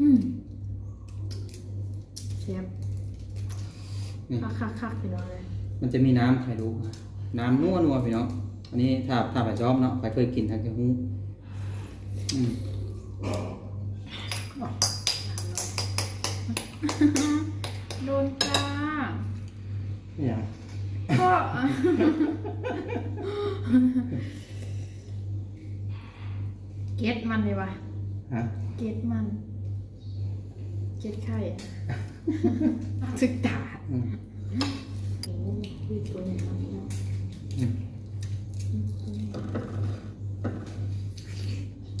อืมเชฟนี่คักคักคักพี่น้องเลยมันจะมีน้ำไข่ลูกน้ำนัวนัวพี่น้อง อันนี้ถ้าถ้าไปชอบเนาะไปเคยกินทางจะหูอืมโดนจ้านี่ยังก็เก็ตมันเลยวะฮะเก็ตมัน เก็ตไข่อะศึกตาอืมโอ้ยตัวใหญ่มากพี่น้องอืม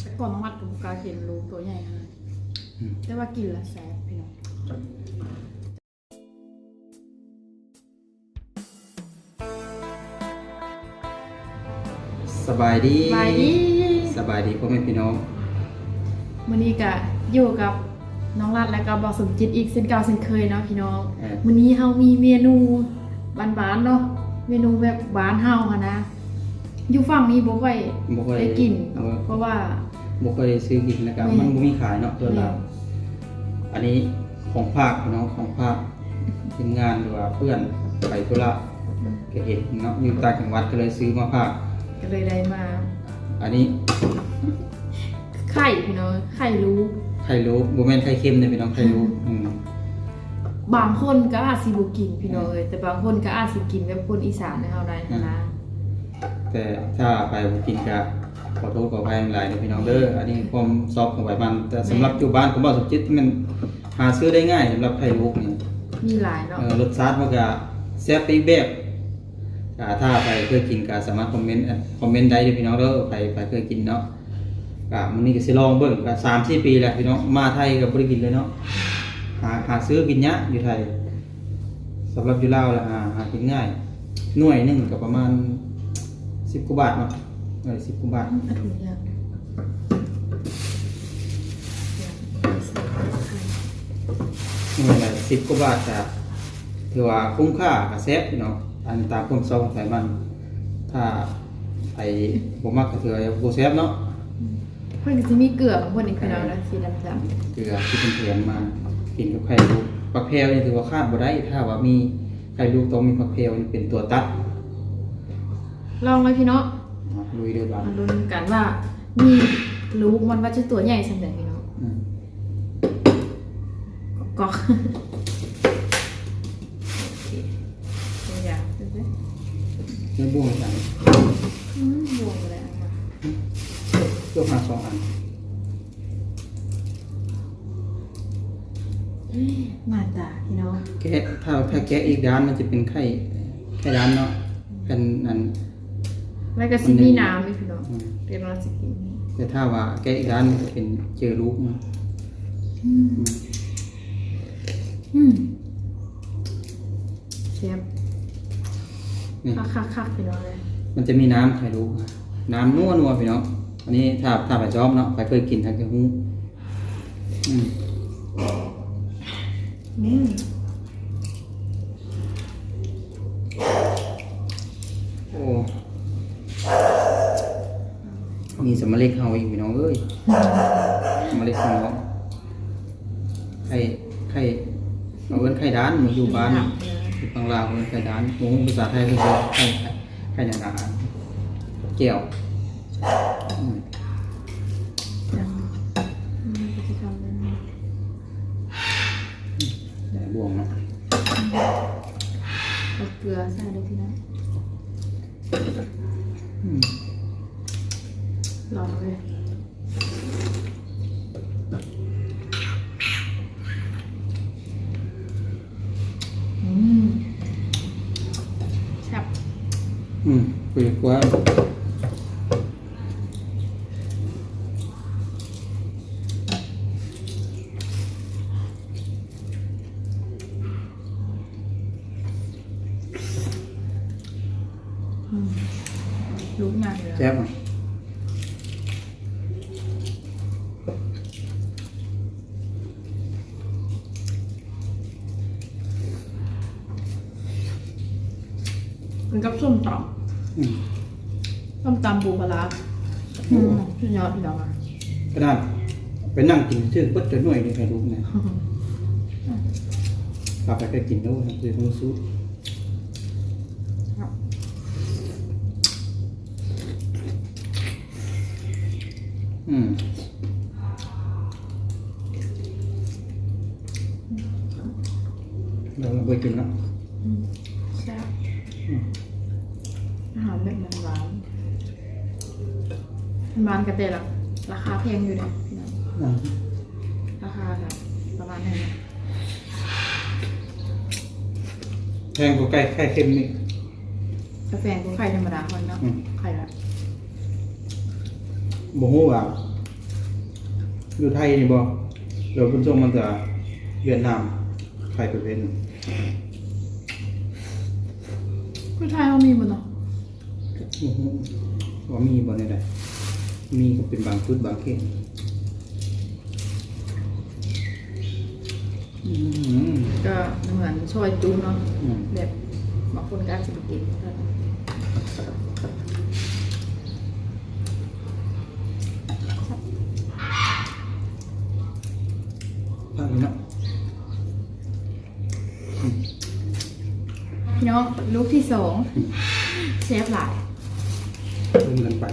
แต่ก่อนน้องวัดกับบุกล้าเห็นรูตัวใหญ่ขนาดอืมแต่ว่ากินและแซ่บพี่น้อง สบายดีบายดี สบายดีพ่อแม่พี่น้อง มื้อนี้ก็อยู่กับ น้องรัดและก็บอกสมจิตอีกเส้นเก่าเส้นเคยเนาะพี่น้องเออมื้อนี้เฮามีเมนูบ้านๆเนาะเมนูแบบบ้านเฮาค่ะนะอยู่ฝั่งนี้บ่ค่อยบ่ค่อยได้กินบ่เพราะว่าบ่ค่อยได้ซื้อกินแล้วก็แม่มันบ่มีขายเนาะตัวเราแม่อันนี้ของภาคพี่น้องของภาคทีมงานหรือว่าเพื่อนไปธุระก็เห็นเนาะอยู่ต่างจังหวัดก็เลยซื้อมาภาคก็เลยได้มา อันนี้ ไข่พี่น้องไข่รู้ ไข่รู้บ่แม่นไข่เค็มเด้พี่น้องไข่รู้อืมบางคนก็อาจสิบ่กินพี่น้องเอ้ยแต่บางคนก็อาจสิกินแบบคนอีสานในเฮาได้นะแต่ถ้าไปบ่กินก็ขอโทษขออภัยหลายเด้อพี่น้องเด้ออันนี้ความซอฟของไว้บ้านแต่สำหรับอยู่บ้านผมว่าสมจิตมันหาซื้อได้ง่ายสำหรับไข่ลูกนี่มีหลายเนาะเอ่อรสชาติมันก็แซ่บไปอีกแบบอ่าถ้าไปเคยกินก็สามารถคอมเมนต์เอ่อคอมเมนต์ได้เด้อพี่น้องเด้อไปไปเคยกินเนาะ ก็มันนี่ก็สิลองเบิ่งก็3-4ปีแหล้วพี่น้องมาไทยก็บ่ได้กินเลยเนาะหาหาซื้อกินยะอยู่ไทยสำหรับอยู่ลาวแล้วหาหากินง่าย หน่วยหนึ่งก็ประมาณ10กว่าบาทเนาะหน่วย10กว่าบาทอันนี้แล้วหน่วยละ10กว่าบาทก็ถือว่าคุ้มค่าก็แซ่บพี่น้องอันตามความชองใส่มัน ถ้าไอ้บ่มักก็ถือว่าบ่แซ่บเนาะ เพิ่นก็สิมีเกลือของเพิ่นอีกพี่น้องนะสีดำเกลือที่เป็นเถียงมากินกับไข่ลูกผักแพรวนี่ถือว่าคาดบ่ได้ถ้าว่ามีไข่ลูกต้องมีผักแพรวนี่เป็นตัวตัดๆลองเลยพี่น้องอะลุยเดือดร้อนมาลุ้นกันว่ามีลูกมันว่าจะตัวใหญ่สักไหนพี่น้องอืมกอกๆโอเคตัวอย่างเด้อเนื้อบ่วงจังอืมบวงเลยอะ เพื่อหาสองอันมาตาพี่น้องแกะถ้าถ้าแกะอีกด้านมันจะเป็นไข่ไข่ด้านเนาะเป็นอันแล้วก็สิมีน้ำอีกพี่น้องอืมเดี๋ยวเราสิกินแต่ถ้าว่าแกะอีกด้านมันจะเป็นเจอลูกมันอืมอืมเชฟนี่คักๆๆพี่น้องเลยมันจะมีน้ำไข่ลูกน้ำนัวนัวพี่น้อง อันนี้ถ้าถ้าไปชอบเนาะไปเคยกินทางจะหูอืมอืมโอ้มีสมะเล็กเฮาอีกพี่น้องเอ้ยสมะเล็กของน้องไข่ไข่เอาเอิ้นไข่ด้านมันอยู่บ้านอยู่ฝั่งลาวเอิ้นไข่ด้านโอ้ภาษาไทยคือไข่ไข่ไข่หนาๆแก้วอืม จังอืมก็จะทำเลยนะ แหนบวงเนาะ เอาเกลือใส่เลยพี่น้อง อืม ลองเลยอืมแซ่บ อืมคุยกว่า อืมรู้งานเลย แซ่บอะ มันกับส้มตอืมำส้มตำปูปลาร้าอืมสุดยอดพี่น้องอะกระดานไปนั่งกินชื่อเปิดจะหน่วยนี่ให้ลูกนะกลับไปก็กินแล้วนะคือมูซุครับอืมเราไปกินแล้ว อืมแซ่บ อืม อาหารแบบมันหวาน มันหวานกระเตะละราคาแพงอยู่เนี่ยพี่น้องอ่าราคาแบบประมาณไหนนะแพงกว่าไก่ไข่เค็มนี่กาแฟก็ไข่ธรรมดาคนเนาะอืมไข่ละบ่ฮู้ว่าอยู่ไทยนี่บ่เดี๋ยวเพิ่นส่งมาจากเวียดนามไข่ประเภทนี้คือไทยเขามีหมดเนาะบ่ฮู้ว่ามีบ่ได้ใด มีก็เป็นบางจุดบางเขตอืมก็เหมือนซอยจูเนาะอืมแบบบางคนก็อาจจะไปกินก็ได้ภาคนี้เนาะพี่น้องลูกที่สองเชฟหลายเพิ่มกันไป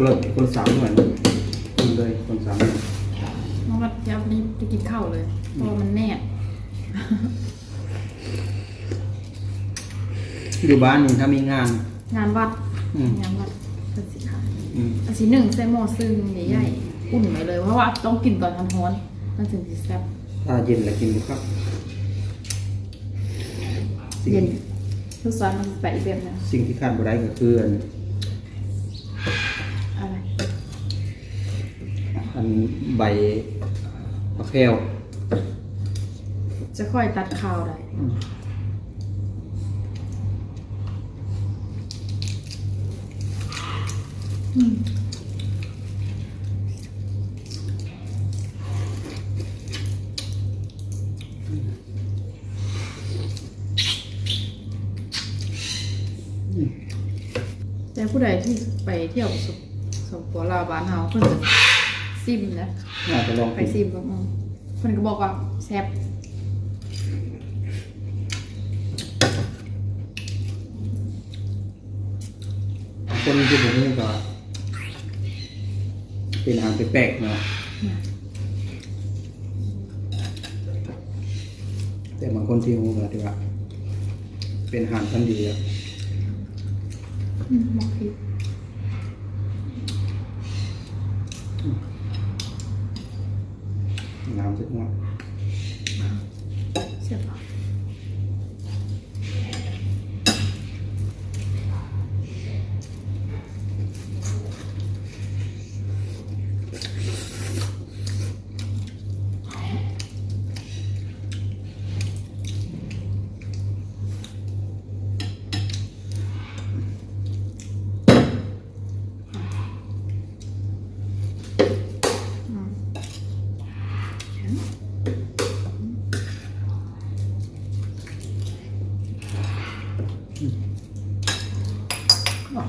คนละคนละสามหน่วยนะคนเลยคนสามหน่วยน้องก็จะเอานี้ไปกินข้าวเลยเพราะว่ามันแน่อยู่บ้านนี่ถ้ามีงาน งานวัดอืม งานวัดเป็นสิค่ะอืมอันสีหนึ่งใส่หม้อซึ่งใหญ่ๆอุ่นไปเลยเพราะว่าต้องกินตอนร้อนๆมันถึงจะแซ่บถ้าเย็นแล้วกินบุครับเย็นทุกซอสมันไปอีกแบบหนึงสิ่งที่ขาดบ่ได้ก็คืออัน อะไร อัน ใบมะแขวจะค่อยตัดข้าวได้อืมอืมอืมแต่ผู้ใดที่ไปเที่ยวสปสปปลาวบ้านเฮาเพิ่นจะ ซิมนะน่าจะลองไปกินซิมก็อืมเพิ่นก็บอกว่าแซ่บคนที่ผมนี่ก็เป็นอาหารแปลกๆเนาะเนี่ยแต่บางคนที่รู้ก็ถือว่าเป็นอาหารชั้นดีอะอืมหมกพริก น้ำสุดมาก แซ่บปะ อืมอ๋อ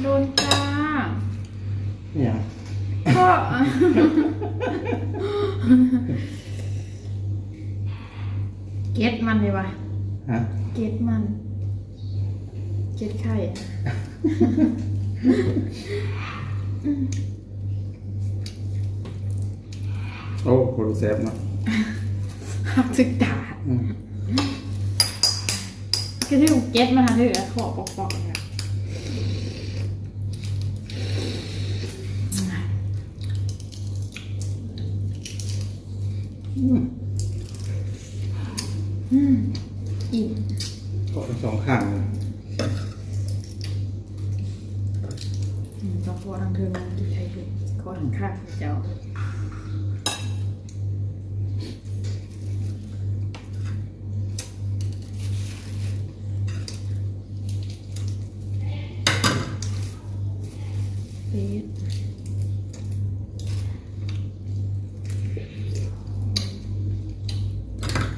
โดนจ้า เนี่ย ก็ เก็ตมันเลยวะฮะเก็ตมัน เก็ตไข่อะโอ้โหแซ่บเนาะหักถึกตาอืมคือที่ผมเก็ตมาถือขอปอกๆเนี่ย อิ่มเกาะสองข้างเลยต้องพอทางเทิงที่ใช้ถูกขอทางข้างเจ้าเป็ด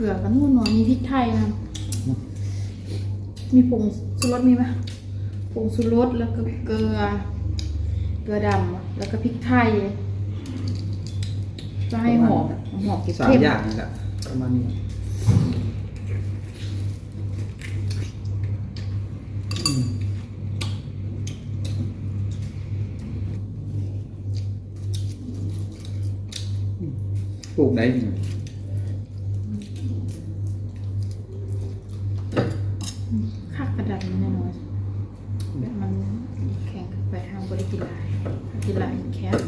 เกลือกันนู่นหน่อยมีพริกไทยนะมีผงชูรสมีไหมผงชูรสแล้วก็เกลือ เกลือดำแล้วก็พริกไทยจะให้หอมหอมเก็บสามเข้มอย่างนี่แหละประมาณนี้ปลูกได้กก ระดับนี้แน่นอนแบบมันแข็งไปทางบริกิลายกิลายแคบ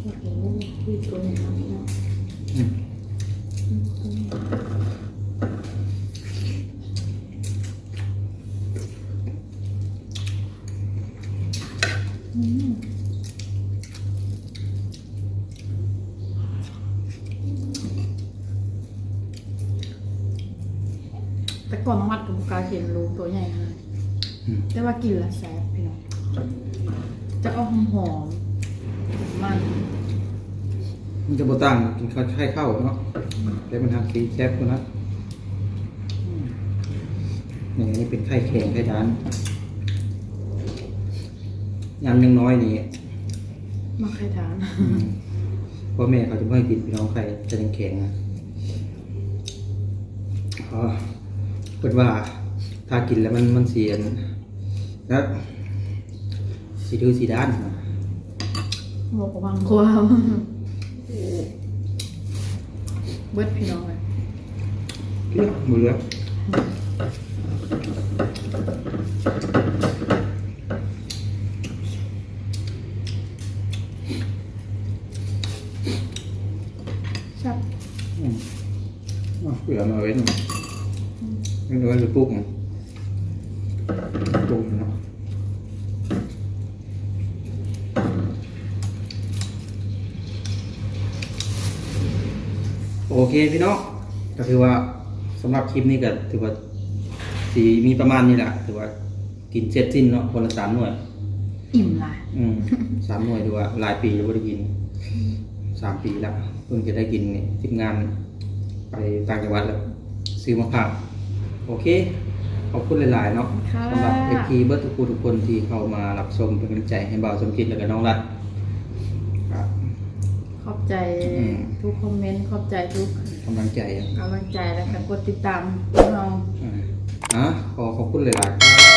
โอ้โหพี่ตัวไหนี้ทำเนาะอืมอืม ก่อนน้องมัดกับบุกล้าเห็นลูกตัวใหญ่ขนาดอืม แต่ว่ากินและแซ่บพี่น้องจะเอาหอมหอมๆมันมันจะบต่างกินข้าวไข่เข้าวเนาะแต่มันทางสีแคบคนนะอืมนี่นี่เป็นไข่แข็งไข่ดานยำยังน้อยนี่มาใครทานอืมพ่อแม่เขาจะไม่ให้กินพี่น้องไข่จะยังแข็งนะเพราะ เปิดว่าถ้ากินแล้วมันมันเสียนแล้วสีดื้อสีด้านนะบอกวางความเบิดพี่น้องเลยเลือกมือเลือก ชับ อืมอ๋อเปลือกมาไว้หนึ่ง ไม่รู้ว่าจะปลูกมั้ยปลูกเนาะโอเคพี่น้องก็ถือว่าสำหรับคลิปนี้ก็ถือว่าสีมีประมาณนี้แหละถือว่ากินเสร็จสิ้นเนาะคนละสามหน่วย อิ่มละอืมสามหน่วยถือว่าหลายปีแล้วไม่ได้กินสามปีแล้วเพิ่งจะได้กินนี่ทีมงานไปต่างจังหวัดแล้วซื้อมาฝาก โอเค ขอบคุณหลาย ๆ เนาะค่ะสำหรับเอพีเบิร์ทุกคนทุกคนที่เข้ามารับชมเป็นกำลังใจให้บ่าวสมคิดแล้วก็น้องรัฐครับ ขอบใจอืม ทุกคอมเมนต์ ขอบใจทุกกำลังใจอะกำลังใจแล้วก็กดติดตามพวกเรา อ่าอะขอขอบคุณหลาย ๆ ครับ